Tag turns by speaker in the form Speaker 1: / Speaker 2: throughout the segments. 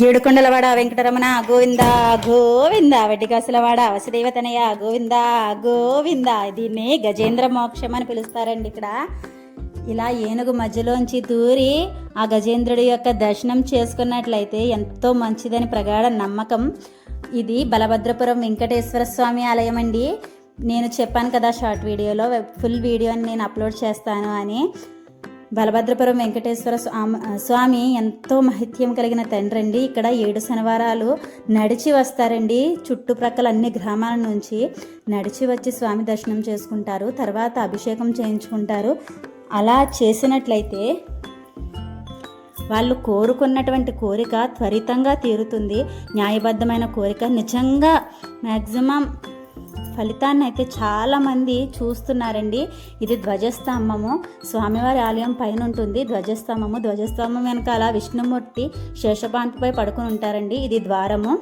Speaker 1: ఏడుకొండలవాడ వెంకటరమణ గోవింద గోవింద వడ్డికాసులవాడ వసుదేవతనయ గోవింద గోవింద. దీన్ని గజేంద్ర మోక్షం అని పిలుస్తారండి ఇక్కడ. ఇలా ఏనుగు మధ్యలోంచి దూరి ఆ గజేంద్రుడి యొక్క దర్శనం చేసుకున్నట్లయితే ఎంతో మంచిదని ప్రగాఢ నమ్మకం. ఇది బలభద్రపురం వెంకటేశ్వర స్వామి ఆలయం అండి. నేను చెప్పాను కదా షార్ట్ వీడియోలో ఫుల్ వీడియోని నేను అప్లోడ్ చేస్తాను అని. బలభద్రపురం వెంకటేశ్వర స్వామి స్వామి ఎంతో మహిత్యం కలిగిన తండ్రి అండి ఇక్కడ ఏడు శనివారాలు నడిచి వస్తారండి. చుట్టుప్రక్కల అన్ని గ్రామాల నుంచి నడిచి వచ్చి స్వామి దర్శనం చేసుకుంటారు. తర్వాత అభిషేకం చేయించుకుంటారు. అలా చేసినట్లయితే వాళ్ళు కోరుకున్నటువంటి కోరిక త్వరితంగా తీరుతుంది. న్యాయబద్ధమైన కోరిక నిజంగా మ్యాక్సిమం ఫలితాన్ని అయితే చాలామంది చూస్తున్నారండి. ఇది ధ్వజస్తంభము. స్వామివారి ఆలయం పైన ఉంటుంది. ధ్వజస్తంభము. ధ్వజస్తంభం వెనకాల విష్ణుమూర్తి శేషపాంతిపై పడుకుని ఉంటారండి. ఇది ద్వారము.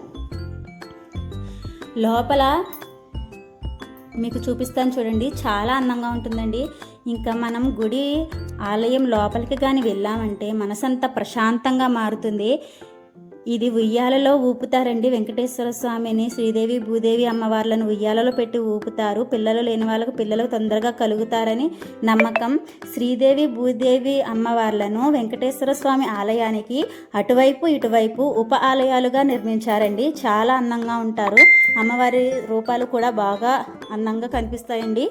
Speaker 1: లోపల మీకు చూపిస్తాను చూడండి. చాలా అందంగా ఉంటుందండి. ఇంకా మనం గుడి ఆలయం లోపలికి కానీ వెళ్ళామంటే మనసంతా ప్రశాంతంగా మారుతుంది. ఇది ఉయ్యాలలో ఊపుతారండి వెంకటేశ్వర స్వామిని. శ్రీదేవి భూదేవి అమ్మవార్లను ఉయ్యాలలో పెట్టి ఊపుతారు. పిల్లలు లేని వాళ్ళకు పిల్లలు తొందరగా కలుగుతారని నమ్మకం. శ్రీదేవి భూదేవి అమ్మవార్లను వెంకటేశ్వర స్వామి ఆలయానికి అటువైపు ఇటువైపు ఉప ఆలయాలుగా నిర్మించారండి. చాలా అందంగా ఉంటారు. అమ్మవారి రూపాలు కూడా బాగా అందంగా కనిపిస్తాయండి.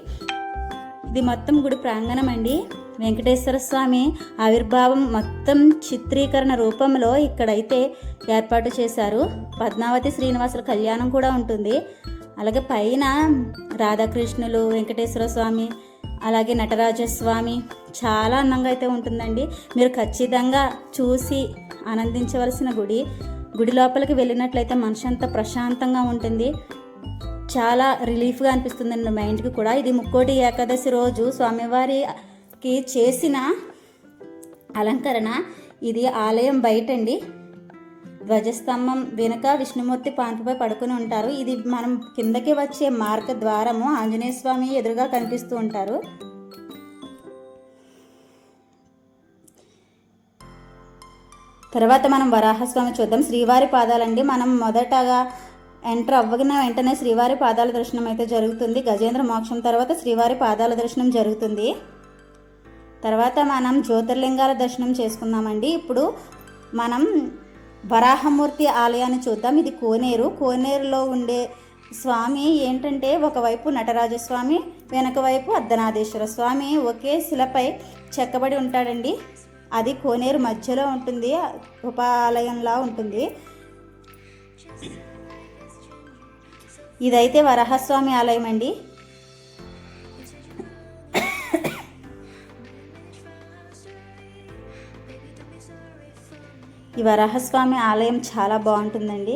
Speaker 1: ఇది మొత్తం గుడి ప్రాంగణం అండి. వెంకటేశ్వర స్వామి ఆవిర్భావం మొత్తం చిత్రీకరణ రూపంలో ఇక్కడైతే ఏర్పాటు చేశారు. పద్మావతి శ్రీనివాసుల కళ్యాణం కూడా ఉంటుంది. అలాగే పైన రాధాకృష్ణులు వెంకటేశ్వర స్వామి అలాగే నటరాజస్వామి చాలా అందంగా అయితే ఉంటుందండి. మీరు ఖచ్చితంగా చూసి ఆనందించవలసిన గుడి. గుడి లోపలికి వెళ్ళినట్లయితే మనసు అంతా ప్రశాంతంగా ఉంటుంది. చాలా రిలీఫ్గా అనిపిస్తుందండి మైండ్కి కూడా. ఇది ముక్కోటి ఏకాదశి రోజు స్వామివారి కి చేసిన అలంకరణ. ఇది ఆలయం బయటండి. ధ్వజస్తంభం వెనుక విష్ణుమూర్తి పాంపుపై పడుకుని ఉంటారు. ఇది మనం కిందకి వచ్చే మార్గ ద్వారము. ఆంజనేయ స్వామి ఎదురుగా కనిపిస్తూ ఉంటారు. తర్వాత మనం వరాహస్వామి చూద్దాం. శ్రీవారి పాదాలండి. మనం మొదటగా ఎంటర్ అవ్వగిన వెంటనే శ్రీవారి పాదాల దర్శనం అయితే జరుగుతుంది. గజేంద్ర మోక్షం తర్వాత శ్రీవారి పాదాల దర్శనం జరుగుతుంది. తర్వాత మనం జ్యోతిర్లింగాల దర్శనం చేసుకుందామండి. ఇప్పుడు మనం వరాహమూర్తి ఆలయాన్ని చూద్దాం. ఇది కోనేరు. కోనేరులో ఉండే స్వామి ఏంటంటే ఒకవైపు నటరాజస్వామి వెనక వైపు అర్ధనాథేశ్వర స్వామి. ఒకే శిలపై చెక్కబడి ఉంటాడండి. అది కోనేరు మధ్యలో ఉంటుంది. ఉపాలయంలా ఉంటుంది. ఇదైతే వరహస్వామి ఆలయం అండి ఈ వరాహస్వామి ఆలయం చాలా బాగుంటుందండి.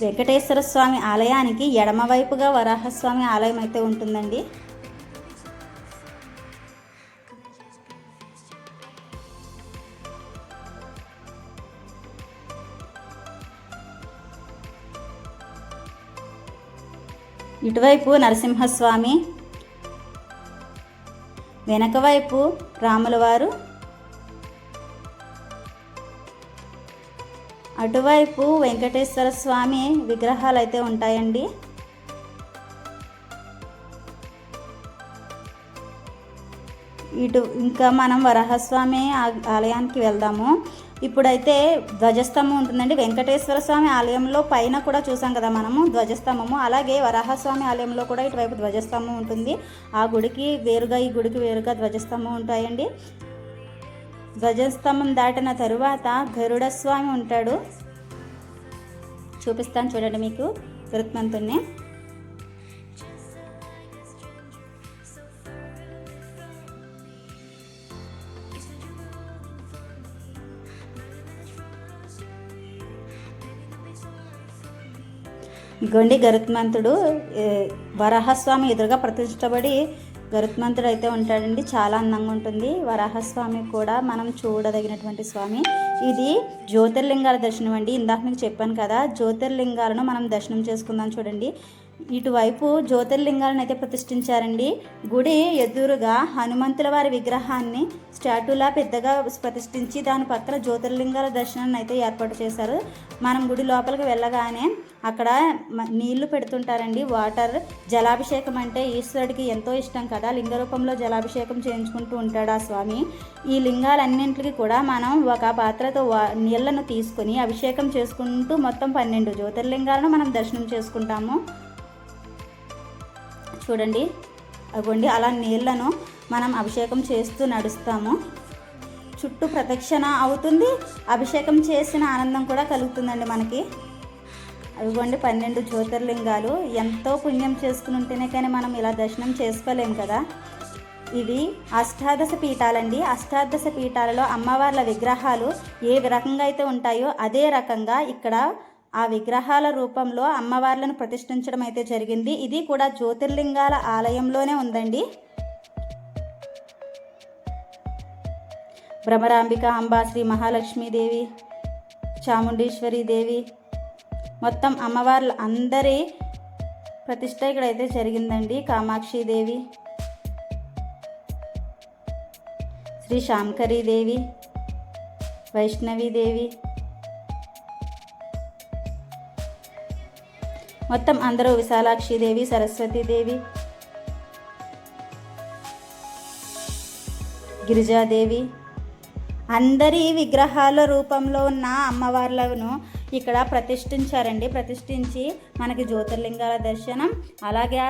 Speaker 1: వెంకటేశ్వర స్వామి ఆలయానికి ఎడమవైపుగా వరాహస్వామి ఆలయం అయితే ఉంటుందండి. ఇటువైపు నరసింహస్వామి వెనక వైపు అటువైపు వెంకటేశ్వర స్వామి విగ్రహాలు అయితే ఉంటాయండి. ఇటు ఇంకా మనం వరహస్వామి ఆలయానికి వెళ్దాము. ఇప్పుడైతే ధ్వజస్తంభం ఉంటుందండి. వెంకటేశ్వర స్వామి ఆలయంలో పైన కూడా చూసాం కదా మనము ధ్వజస్తంభము. అలాగే వరాహస్వామి ఆలయంలో కూడా ఇటువైపు ధ్వజస్తంభం ఉంటుంది. ఆ గుడికి వేరుగా ఈ గుడికి వేరుగా ధ్వజస్తంభం ఉంటాయండి. ధ్వజస్తంభం దాటిన తరువాత గరుడస్వామి ఉంటాడు. చూపిస్తాను చూడండి మీకు గరుత్మంతుణ్ణి గొండి గరుత్మంతుడు వరాహస్వామి ఎదురుగా ప్రతిష్టపడి గరుత్మంతుడు అయితే ఉంటాడండి. చాలా అందంగా ఉంటుంది. వరాహస్వామి కూడా మనం చూడదగినటువంటి స్వామి. ఇది జ్యోతిర్లింగాల దర్శనం అండి. ఇందాక మీకు చెప్పాను కదా జ్యోతిర్లింగాలను మనం దర్శనం చేసుకుందాం చూడండి. ఇటువైపు జ్యోతిర్లింగాలను అయితే ప్రతిష్ఠించారండి. గుడి ఎదురుగా హనుమంతుల వారి విగ్రహాన్ని స్టాట్యూలా పెద్దగా ప్రతిష్ఠించి దాని పక్కన జ్యోతిర్లింగాల దర్శనాన్ని అయితే ఏర్పాటు చేశారు. మనం గుడి లోపలికి వెళ్ళగానే అక్కడ నీళ్ళు పెడుతుంటారండి. వాటర్ జలాభిషేకం అంటే ఈశ్వరుడికి ఎంతో ఇష్టం కదా. లింగ రూపంలో జలాభిషేకం చేయించుకుంటూ ఉంటాడు ఆ స్వామి. ఈ లింగాలన్నింటికి కూడా మనం ఒక పాత్రతో వా- నీళ్ళను తీసుకుని అభిషేకం చేసుకుంటూ మొత్తం పన్నెండు జ్యోతిర్లింగాలను మనం దర్శనం చేసుకుంటాము. చూడండి. అగోండి అలా నీళ్ళను మనం అభిషేకం చేస్తూ నడుస్తాము. చుట్టూ ప్రదక్షిణ అవుతుంది. అభిషేకం చేసిన ఆనందం కూడా కలుగుతుందండి మనకి. అదిగోండి పన్నెండు జ్యోతిర్లింగాలు ఎంతో పుణ్యం చేసుకుని ఉంటేనే కానీ మనం ఇలా దర్శనం చేసుకోలేం కదా. ఇవి అష్టాదశ పీఠాలండి. అష్టాదశ పీఠాలలో అమ్మవార్ల విగ్రహాలు ఏ రకంగా అయితే ఉంటాయో అదే రకంగా ఇక్కడ ఆ విగ్రహాల రూపంలో అమ్మవార్లను ప్రతిష్ఠించడం అయితే జరిగింది. ఇది కూడా జ్యోతిర్లింగాల ఆలయంలోనే ఉందండి. భ్రమరాంబిక అంబా శ్రీ మహాలక్ష్మీదేవి చాముండేశ్వరి దేవి. మొత్తం అమ్మవార్లు అందరి ప్రతిష్ట ఇక్కడైతే జరిగిందండి. కామాక్షి దేవి శ్రీ శాంకరీ దేవి మొత్తం అందరూ విశాలాక్షి దేవి సరస్వతి దేవి గిరిజాదేవి అందరి విగ్రహాల రూపంలో ఉన్న అమ్మవార్లను ఇక్కడ ప్రతిష్ఠించారండి. ప్రతిష్ఠించి మనకి జ్యోతిర్లింగాల దర్శనం అలాగే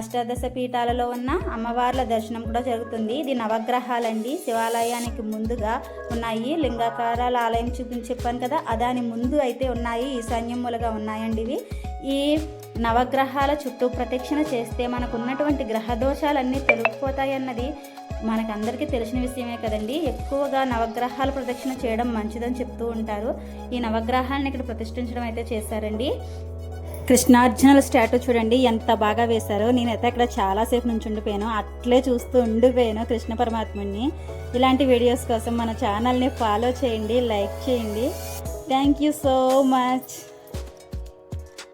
Speaker 1: అష్టాదశ పీఠాలలో ఉన్న అమ్మవార్ల దర్శనం కూడా జరుగుతుంది. ఇది నవగ్రహాలండి. శివాలయానికి ముందుగా ఉన్నాయి. లింగాకారాల ఆలయం చూపించి చెప్పాను కదా దాని ముందు అయితే ఉన్నాయి. ఈశాన్యములుగా ఉన్నాయండి ఇవి. ఈ నవగ్రహాల చుట్టూ ప్రదక్షిణ చేస్తే మనకు ఉన్నటువంటి గ్రహ దోషాలన్నీ తొలగిపోతాయి అన్నది మనకందరికీ తెలిసిన విషయమే కదండి. ఎక్కువగా నవగ్రహాల ప్రదక్షిణ చేయడం మంచిదని చెప్తూ ఉంటారు. ఈ నవగ్రహాలను ఇక్కడ ప్రతిష్ఠించడం అయితే చేశారండి. కృష్ణార్జునుల స్టాట్యూ చూడండి ఎంత బాగా వేశారో. నేనైతే అక్కడ చాలాసేపు నుంచి ఉండిపోయాను అట్లే చూస్తూ ఉండిపోయాను కృష్ణ పరమాత్ముడిని ఇలాంటి వీడియోస్ కోసం మన ఛానల్ని ఫాలో చేయండి లైక్ చేయండి. Thank you so much.